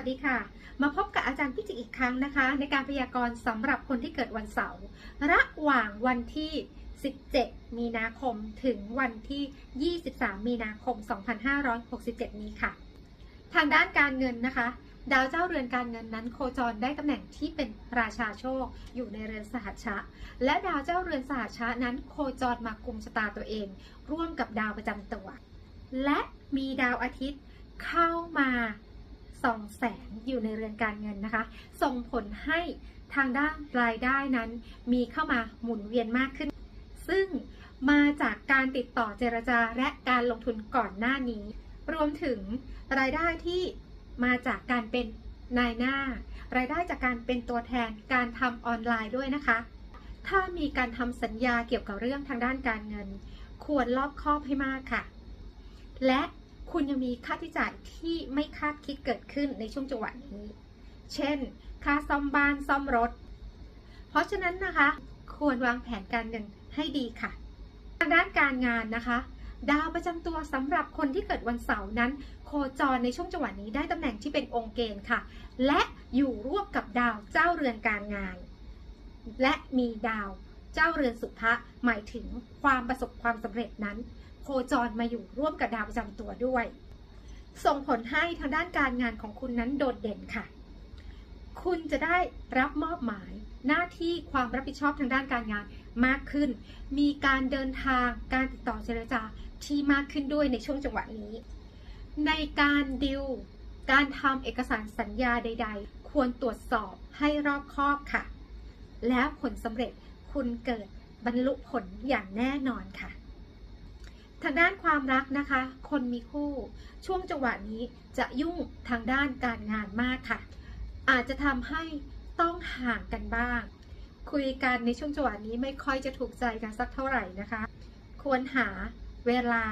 วัสดีค่ะ มาพบกับอาจารย์พิจิกอีกครั้งนะคะ ในการพยากรณ์สำหรับคนที่เกิดวันเสาร์ระหว่างวันที่ 17 มีนาคมถึงวันที่ 23 มีนาคม 2567 นี้ค่ะ ทางด้านการเงินนะคะ ดาวเจ้าเรือนการเงินนั้น โคจรได้ตำแหน่งที่เป็นราชาโชค อยู่ในเรือนสหัชชะ และดาวเจ้าเรือนสหัชชะนั้นโคจรมากุมชะตาตัวเอง ร่วมกับดาวประจำตัว และมีดาวอาทิตย์เข้ามา สองแสงอยู่ในเรือนการเงินนะคะ ส่งผลให้ทางด้านรายได้นั้นมีเข้ามาหมุนเวียนมากขึ้น ซึ่งมาจากการติดต่อเจรจาและการลงทุนก่อนหน้านี้ รวมถึงรายได้ที่มาจากการเป็นนายหน้า รายได้จากการเป็นตัวแทนการทำออนไลน์ด้วยนะคะ ถ้ามีการทำสัญญาเกี่ยวกับเรื่องทางด้านการเงิน ควรรอบคอบให้มากค่ะ และ คุณยังมีค่าใช้จ่ายที่ไม่คาดคิดเกิดขึ้นในช่วงจังหวะนี้ เช่น ค่าซ่อมบ้านซ่อมรถ เพราะฉะนั้นนะคะ ควรวางแผนการเงินให้ดีค่ะทางด้านการงานนะคะ ดาวประจำตัวสำหรับคนที่เกิดวันเสาร์นั้น โคจรในช่วงจังหวะนี้ได้ตำแหน่งที่เป็นองค์เกณฑ์ค่ะ และอยู่ร่วมกับดาวเจ้าเรือนการงาน และมีดาว เจ้าเรือนสุภะหมายถึงความประสบความสำเร็จนั้น โคจรมาอยู่ร่วมกับดาวประจำตัวด้วย ส่งผลให้ทางด้านการงานของคุณนั้นโดดเด่นค่ะ คุณจะได้รับมอบหมายหน้าที่ความรับผิดชอบทางด้านการงานมากขึ้น มีการเดินทางการติดต่อเจรจาที่มากขึ้นด้วยในช่วงจังหวะนี้ ในการดิวการทำเอกสารสัญญาใด ๆ ควรตรวจสอบให้รอบคอบค่ะ แล้วผลสำเร็จ คุณเกิดบรรลุผลอย่างแน่นอนค่ะ ทางด้านความรักนะคะ คนมีคู่ ช่วงจังหวะนี้จะยุ่งทางด้านการงานมากค่ะ อาจจะทำให้ต้องห่างกันบ้าง คุยกันในช่วงจังหวะนี้ไม่ค่อยจะถูกใจกันสักเท่าไหร่นะคะ ควรหาเวลา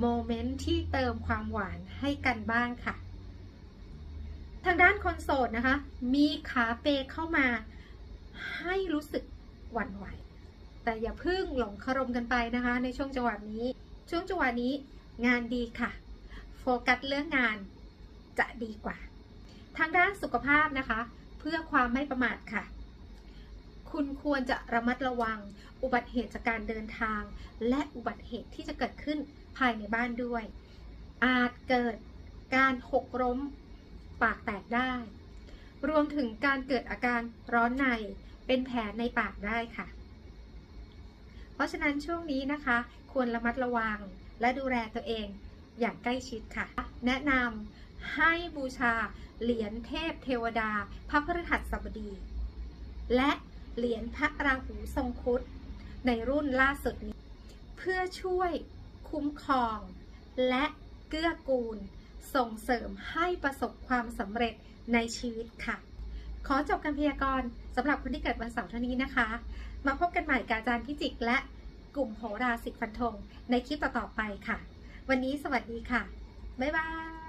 โมเมนต์ที่เติมความหวานให้กันบ้างค่ะ ทางด้านคนโสดนะคะ มีขาเปเข้ามาให้รู้สึก หวั่นไหว แต่อย่าพึ่งหลงคารมกันไปนะคะ ในช่วงจังหวะนี้ ช่วงจังหวะนี้งานดีค่ะ โฟกัสเรื่องงานจะดีกว่า ทางด้านสุขภาพนะคะ เพื่อความไม่ประมาทค่ะ คุณควรจะระมัดระวัง อุบัติเหตุจากการเดินทาง และอุบัติเหตุที่จะเกิดขึ้นภายในบ้านด้วย อาจเกิดการหกล้มปากแตกได้ รวมถึงการเกิดอาการร้อนใน เป็นแผลในปากได้ค่ะ เพราะฉะนั้นช่วงนี้นะคะ ควรระมัดระวังและดูแลตัวเองอย่างใกล้ชิดค่ะ แนะนำให้บูชาเหรียญเทพเทวดา พระพฤหัสบดี และเหรียญพระราหูทรงครุฑในรุ่นล่าสุดนี้ เพื่อช่วยคุ้มครอง และเกื้อกูลส่งเสริมให้ประสบความสำเร็จในชีวิตค่ะ ขอจบการพยากรณ์สำหรับคนที่เกิดวันเสาร์เท่านี้นะคะ มาพบกันใหม่กับอาจารย์พิจิกและกลุ่มโหราสิกฟันธงในคลิปต่อๆไปค่ะ วันนี้สวัสดีค่ะ บ๊ายบาย